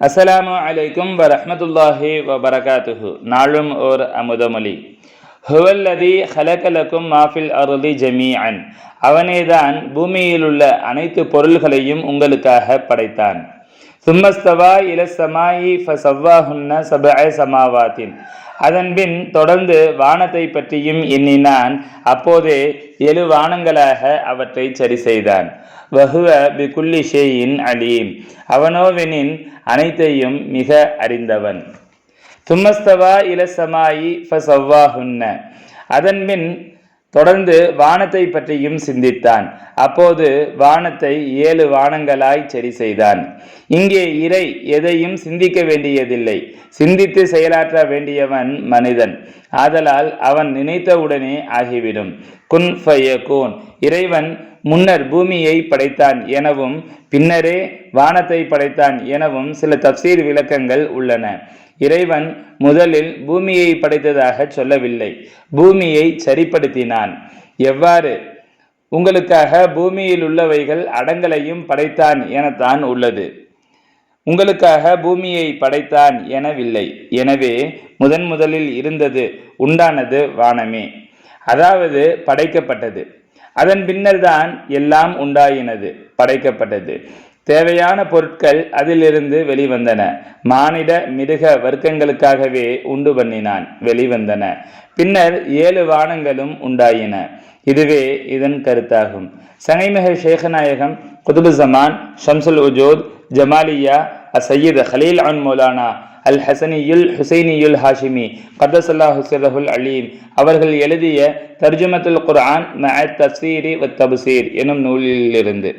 அஸ்ஸலாமு அலைக்கும் வரஹ்மத்துல்லாஹி வபரகாத்துஹு நாளும் ஓர் அமுதமொழி ஹுவல்லதி ஹலகலக்கும் மாஃபில் அருதி ஜமீஅன் அவனேதான் பூமியிலுள்ள அனைத்து பொருள்களையும் உங்களுக்காக படைத்தான் சும்மஸ்தவா இல சமாயி ஃபசவ்வாஹுன்ன சப சமாவாத்தின். அதன்பின் தொடர்ந்து வானத்தை பற்றியும் எண்ணினான். அப்போதே எழு வானங்களாக அவற்றை சரி செய்தான் வகுவ பிகுல்லி ஷேயின் அலீம். அவனோவெனின் அனைத்தையும் மிக அறிந்தவன். தும்மஸ்தவா இலசமாயி ஃபசவ்வாஹுன்ன. அதன்பின் தொடர்ந்து வானத்தை பற்றியும் சிந்தித்தான். அப்போது வானத்தை ஏழு வானங்களாய் சரி செய்தான். இங்கே இறை எதையும் சிந்திக்க வேண்டியதில்லை. சிந்தித்து செயலாற்ற வேண்டியவன் மனிதன். ஆதலால் அவன் நினைத்தவுடனே ஆகிவிடும். குன் ஃபயகூன். இறைவன் முன்னர் பூமியை படைத்தான் எனவும் பின்னரே வானத்தை படைத்தான் எனவும் சில தப்சீர் விளக்கங்கள் உள்ளன. இறைவன் முதலில் பூமியை படைத்ததாக சொல்லவில்லை. பூமியை சரிப்படுத்தினான். எவ்வாறு? உங்களுக்காக பூமியில் உள்ளவைகள் அடங்கலையும் படைத்தான் எனத்தான் உள்ளது. உங்களுக்காக பூமியை படைத்தான் எனவில்லை. எனவே முதன் முதலில் இருந்தது உண்டானது வானமே. அதாவது படைக்கப்பட்டது. அதன் பின்னர்தான் எல்லாம் உண்டாயினது படைக்கப்பட்டது. தேவையான பொருட்கள் அதிலிருந்து வெளிவந்தன. மானிட மிருக வர்க்கங்களுக்காகவே உண்டு பண்ணினான் வெளிவந்தன. பின்னர் ஏழு வானங்களும் உண்டாயின. இதுவே இதன் கருத்தாகும். சனைமிக ஷேகநாயகம் குதுபு ஜமான் ஷம்சுல் உஜோத் ஜமாலியா அசையீத் ஹலீல் அன் மௌலானா அல் ஹசனியுல் ஹுசைனியுல் ஹாஷிமி. கதசல்லா ஹுசரஹுல் அலீம். அவர்கள் எழுதிய தர்ஜுமத்துல் குர்ஆன் மஅத் தஸ்வீரி வ தபுசீர் எனும் நூலிலிருந்து.